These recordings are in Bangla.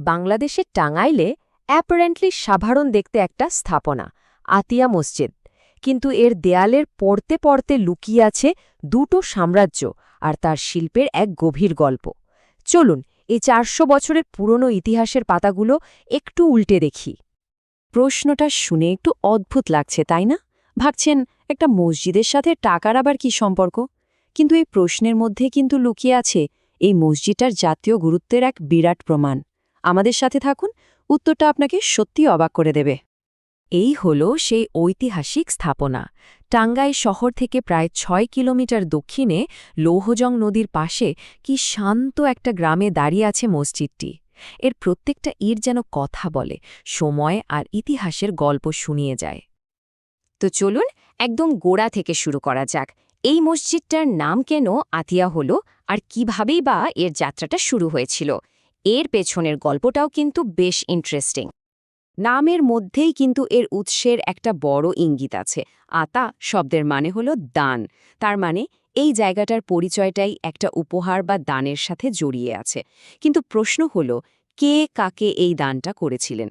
বাংলাদেশের টাঙ্গাইলে অ্যাপারেন্টলি সাধারণ দেখতে একটা স্থাপনা, আতিয়া মসজিদ। কিন্তু এর দেয়ালের পড়তে পড়তে লুকিয়ে আছে দুটো সাম্রাজ্য আর তার শিল্পের এক গভীর গল্প। চলুন, এই চারশো বছরের পুরনো ইতিহাসের পাতাগুলো একটু উল্টে দেখি। প্রশ্নটা শুনে একটু অদ্ভুত লাগছে, তাই না? ভাবছেন, একটা মসজিদের সাথে টাকার আবার কি সম্পর্ক? কিন্তু এই প্রশ্নের মধ্যে কিন্তু লুকিয়ে আছে এই মসজিদটার জাতীয় গুরুত্বের এক বিরাট প্রমাণ। আমাদের সাথে থাকুন, উত্তরটা আপনাকে সত্যি অবাক করে দেবে। এই হল সেই ঐতিহাসিক স্থাপনা। টাঙ্গাই শহর থেকে প্রায় ছয় কিলোমিটার দক্ষিণে লৌহজং নদীর পাশে কি শান্ত একটা গ্রামে দাঁড়িয়ে আছে মসজিদটি। এর প্রত্যেকটা ইট যেন কথা বলে, সময় আর ইতিহাসের গল্প শুনিয়ে যায়। তো চলুন একদম গোড়া থেকে শুরু করা যাক। এই মসজিদটার নাম কেন আতিয়া হলো আর কিভাবেই বা এর যাত্রাটা শুরু হয়েছিল? এর পেছনের গল্পটাও কিন্তু বেশ ইন্টারেস্টিং নামের মধ্যেই কিন্তু এর উৎসের একটা বড় ইঙ্গিত আছে। আতা শব্দের মানে হলো দান। তার মানে এই জায়গাটার পরিচয়টাই একটা উপহার বা দানের সাথে জড়িয়ে আছে। কিন্তু প্রশ্ন হলো, কে কাকে এই দানটা করেছিলেন?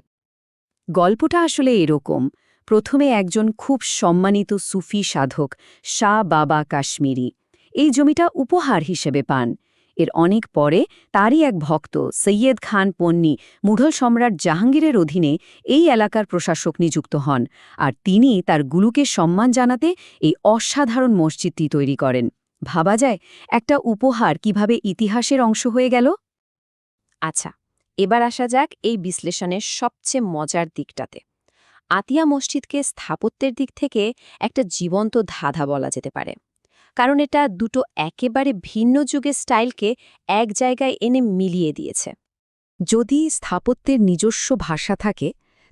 গল্পটা আসলে এরকম। প্রথমে একজন খুব সম্মানিত সুফি সাধক, শাহ বাবা কাশ্মীরি। এই জমিটা উপহার হিসেবে পান। এর অনেক পরে তারই এক ভক্ত, সৈয়দ খান পন্নী, মুঘল সম্রাট জাহাঙ্গীরের অধীনে এই এলাকার প্রশাসক নিযুক্ত হন আর তিনি তার গুলুকে সম্মান জানাতে এই অসাধারণ মসজিদটি তৈরি করেন। ভাবা যায় একটা উপহার কীভাবে ইতিহাসের অংশ হয়ে গেল? আচ্ছা এবার আসা যাক এই বিশ্লেষণের সবচেয়ে মজার দিকটাতে। আতিয়া মসজিদকে স্থাপত্যের দিক থেকে একটা জীবন্ত ধাঁধা বলা যেতে পারে। কারণ এটা দুটো একেবারে ভিন্ন যুগের স্টাইলকে এক জায়গায় এনে মিলিয়ে দিয়েছে। যদি স্থাপত্যের নিজস্ব ভাষা থাকে,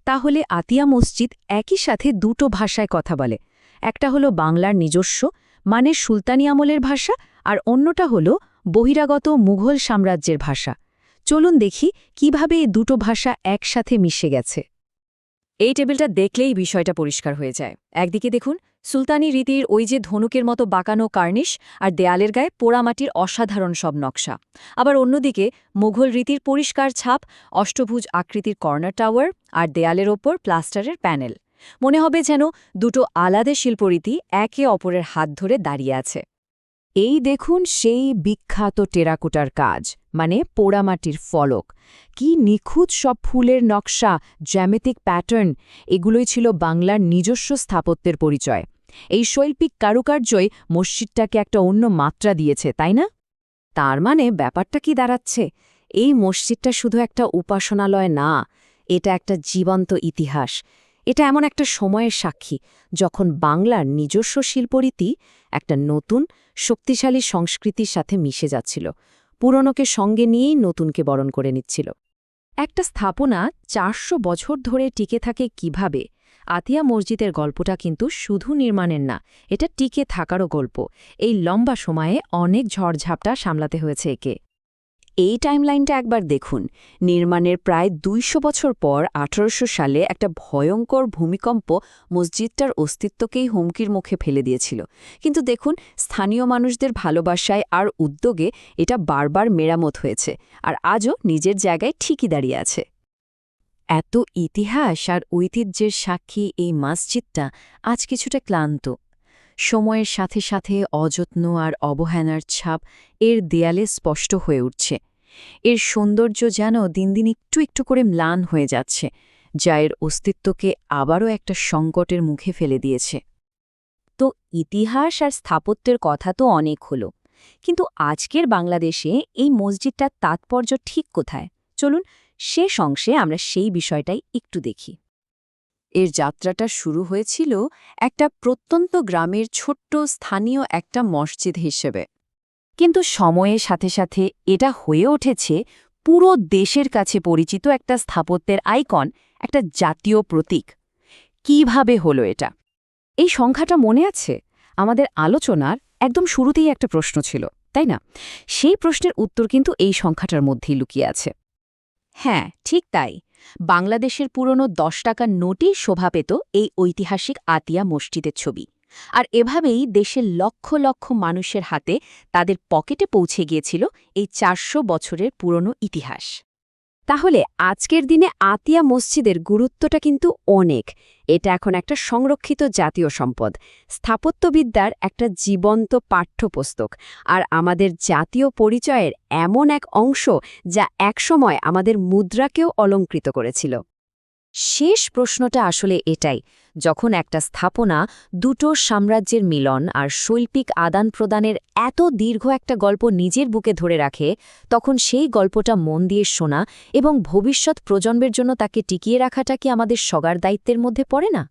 তাহলে আতিয়া মসজিদ একই সাথে দুটো ভাষায় কথা বলে। একটা হলো বাংলার নিজস্ব মানে সুলতানি আমলের ভাষা, আর অন্যটা হলো বহিরাগত মুঘল সাম্রাজ্যের ভাষা। চলুন দেখি কীভাবে এই দুটো ভাষা একসাথে মিশে গেছে। এই টেবিলটা দেখলেই বিষয়টা পরিষ্কার হয়ে যায়। একদিকে দেখুন সুলতানি রীতির ওই যে ধনুকের মতো বাঁকানো কার্নিশ আর দেয়ালের গায়ে পোড়ামাটির অসাধারণ সব নকশা। আবার অন্যদিকে মুঘল রীতির পরিষ্কার ছাপ, অষ্টভুজ আকৃতির কর্নার টাওয়ার আর দেয়ালের ওপর প্লাস্টারের প্যানেল। মনে হবে যেন দুটো আলাদা শিল্পরীতি একে অপরের হাত ধরে দাঁড়িয়ে আছে। এই দেখুন সেই বিখ্যাত টেরাকোটার কাজ মানে পোড়ামাটির ফলক। কি নিখুঁত সব ফুলের নকশা, জ্যামেতিক প্যাটার্ন, এগুলোই ছিল বাংলার নিজস্ব স্থাপত্যের পরিচয়। এই শৈল্পিক কারুকার্যই মসজিদটাকে একটা অন্য মাত্রা দিয়েছে, তাই না? তার মানে ব্যাপারটা কি দাঁড়াচ্ছে? এই মসজিদটা শুধু একটা উপাসনালয় না, এটা একটা জীবন্ত ইতিহাস। এটা এমন একটা সময়ের সাক্ষী, যখন বাংলার নিজস্ব শিল্পরীতি একটা নতুন, শক্তিশালী সংস্কৃতির সাথে মিশে যাচ্ছিল, পুরনোকে সঙ্গে নিয়েই নতুনকে বরণ করে নিচ্ছিল। একটা স্থাপনা চারশো বছর ধরে টিকে থাকে কীভাবে? আতিয়া মসজিদের গল্পটা কিন্তু শুধু নির্মাণের না, এটা টিকে থাকারও গল্প। এই লম্বা সময়ে অনেক ঝড়ঝাপটা সামলাতে হয়েছে একে। এই টাইমলাইনটা একবার দেখুন। নির্মাণের প্রায় দুইশো বছর পর আঠারোশো সালে একটা ভয়ঙ্কর ভূমিকম্প মসজিদটার অস্তিত্বকেই হুমকির মুখে ফেলে দিয়েছিল। কিন্তু দেখুন, স্থানীয় মানুষদের ভালোবাসায় আর উদ্যোগে এটা বারবার মেরামত হয়েছে, আর আজও নিজের জায়গায় ঠিকই দাঁড়িয়ে আছে। এত ইতিহাস আর ঐতিহ্যের সাক্ষী এই মসজিদটা আজ কিছুটা ক্লান্ত। সময়ের সাথে সাথে অযত্ন আর অবহেলার ছাপ এর দেয়ালে স্পষ্ট হয়ে উঠছে। এর সৌন্দর্য যেন দিন দিন একটু একটু করে ম্লান হয়ে যাচ্ছে, যা এর অস্তিত্বকে আবারও একটা সংকটের মুখে ফেলে দিয়েছে। তো ইতিহাস আর স্থাপত্যের কথা তো অনেক হলো, কিন্তু আজকের বাংলাদেশে এই মসজিদটার তাৎপর্য ঠিক কোথায়? চলুন শেষ অংশে আমরা সেই বিষয়টাই একটু দেখি। এর যাত্রাটা শুরু হয়েছিল একটা প্রত্যন্ত গ্রামের ছোট্ট স্থানীয় একটা মসজিদ হিসেবে। কিন্তু সময়ের সাথে সাথে এটা হয়ে উঠেছে পুরো দেশের কাছে পরিচিত একটা স্থাপত্যের আইকন, একটা জাতীয় প্রতীক। কীভাবে হলো এটা? এই সংখ্যাটা মনে আছে? আমাদের আলোচনার একদম শুরুতেই একটা প্রশ্ন ছিল, তাই না? সেই প্রশ্নের উত্তর কিন্তু এই সংখ্যাটার মধ্যেই লুকিয়ে আছে। হ্যাঁ ঠিক তাই। বাংলাদেশের পুরনো দশ টাকার নোটই শোভা পেত এই ঐতিহাসিক আতিয়া মসজিদের ছবি। আর এভাবেই দেশের লক্ষ লক্ষ মানুষের হাতে তাদের পকেটে পৌঁছে গিয়েছিল এই চারশো বছরের পুরনো ইতিহাস। তাহলে আজকের দিনে আতিয়া মসজিদের গুরুত্বটা কিন্তু অনেক। এটা এখন একটা সংরক্ষিত জাতীয় সম্পদ। স্থাপত্যবিদ্যার একটা জীবন্ত পাঠ্যপুস্তক। আর আমাদের জাতীয় পরিচয়ের এমন এক অংশ যা একসময় আমাদের মুদ্রাকেও অলঙ্কৃত করেছিল। শেষ প্রশ্নটা আসলে এটাই, যখন একটা স্থাপনা দুটো সাম্রাজ্যের মিলন আর শৈল্পিক আদান প্রদানের এত দীর্ঘ একটা গল্প নিজের বুকে ধরে রাখে, তখন সেই গল্পটা মন দিয়ে শোনা এবং ভবিষ্যৎ প্রজন্মের জন্য তাকে টিকিয়ে রাখাটা কি আমাদের সগার দায়িত্বের মধ্যে পড়ে না?